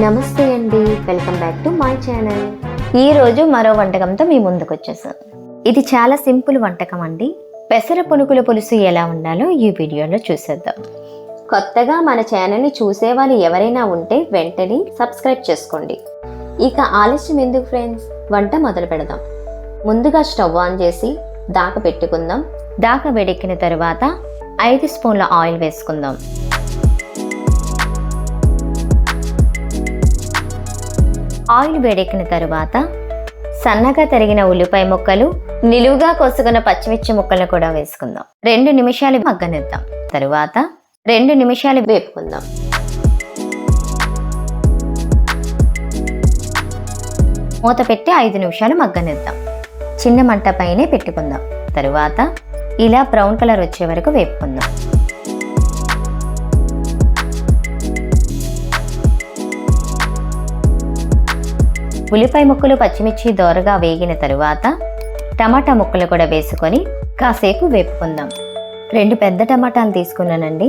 నమస్తే అండి. Welcome back to my channel. ఈరోజు మరో వంటకంతో మీ ముందుకు వచ్చేసాం ఇది చాలా సింపుల్ వంటకం అండి. పెసర పునుకుల పులుసు ఎలా ఉండాలో ఈ వీడియోలో చూసేద్దాం. కొత్తగా మన ఛానల్ని చూసేవాళ్ళు ఎవరైనా ఉంటే వెంటనే సబ్స్క్రైబ్ చేసుకోండి. ఇక ఆలస్యం ఎందుకు ఫ్రెండ్స్? వంట మొదలు పెడదాం. ముందుగా స్టవ్ ఆన్ చేసి దాక పెట్టుకుందాం దాక వేడెక్కిన తర్వాత ఐదు స్పూన్ల ఆయిల్ వేసుకుందాం. ఆయిల్ వేడెక్కిన తరువాత సన్నగా తరిగిన ఉల్లిపాయ ముక్కలు నిలువుగా కోసుకున్న పచ్చిమిర్చి ముక్కలను కూడా వేసుకుందాం. రెండు నిమిషాలు మగ్గనిద్దాం. తరువాత రెండు నిమిషాలు వేపుకుందాం. మూత పెట్టి ఐదు నిమిషాలు మగ్గనిద్దాం. చిన్న మంట పైనే పెట్టుకుందాం. తరువాత ఇలా బ్రౌన్ కలర్ వచ్చే వరకు వేపుకుందాం. ఉల్లిపాయ ముక్కలు పచ్చిమిర్చి దోరగా వేగిన తరువాత టమాటా ముక్కలు కూడా వేసుకొని కాసేపు వేపుకుందాం. రెండు పెద్ద టమాటాలు తీసుకున్నానండి.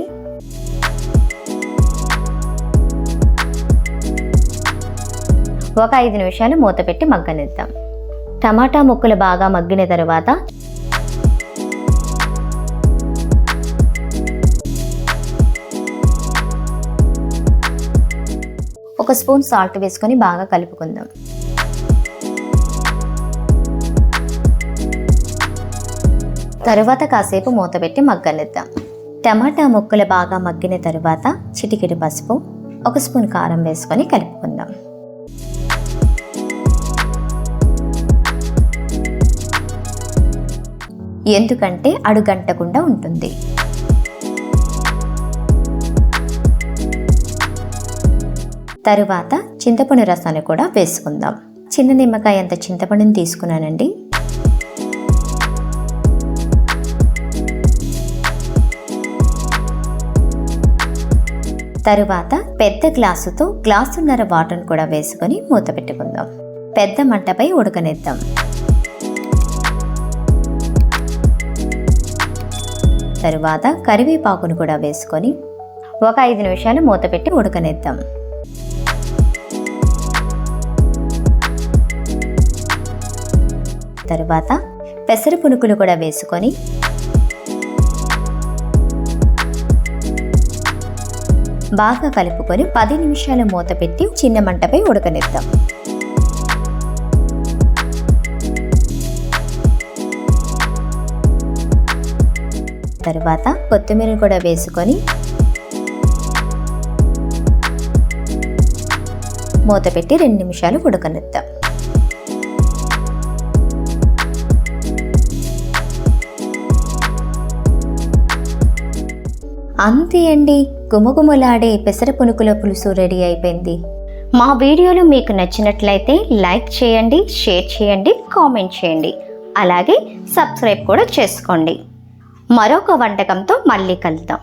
ఒక ఐదు నిమిషాలు మూత పెట్టి మగ్గనిద్దాం. టమాటా ముక్కలు బాగా మగ్గిన తరువాత ఒక స్పూన్ సాల్ట్ వేసుకొని బాగా కలుపుకుందాం. తరువాత కాసేపు మూత పెట్టి మగ్గనిద్దాం. టమాటా ముక్కలు బాగా మగ్గిన తరువాత చిటికెడు పసుపు ఒక స్పూన్ కారం వేసుకొని కలుపుకుందాం. ఎందుకంటే అడుగంటకుండా ఉంటుంది. తరువాత చింతపండు రసాన్ని కూడా వేసుకుందాం. చిన్న నిమ్మకాయ అంత చింతపండుని తీసుకున్నానండి. తరువాత పెద్ద గ్లాసుతో గ్లాసున్నర వాటర్ని కూడా వేసుకొని మూత పెట్టుకుందాం. పెద్ద మంటపై ఉడకనిద్దాం. తరువాత కరివేపాకును కూడా వేసుకొని ఒక ఐదు నిమిషాలు మూత పెట్టి ఉడకనిద్దాం. తర్వాత పెసర పునుకులు కూడా వేసుకొని బాగా కలుపుకొని పది నిమిషాలు మూత పెట్టి చిన్న మంటపై ఉడకనిద్దాం. తర్వాత కొత్తిమీర కూడా వేసుకొని మూత పెట్టి రెండు నిమిషాలు ఉడకనిద్దాం. అంతే అండి గుమగుమలాడే పెసర పునుకుల పులుసు రెడీ అయిపోయింది. మా వీడియోలు మీకు నచ్చినట్లయితే లైక్ చేయండి షేర్ చేయండి కామెంట్ చేయండి. అలాగే సబ్స్క్రైబ్ కూడా చేసుకోండి. మరొక వంటకంతో మళ్ళీ కలుద్దాం.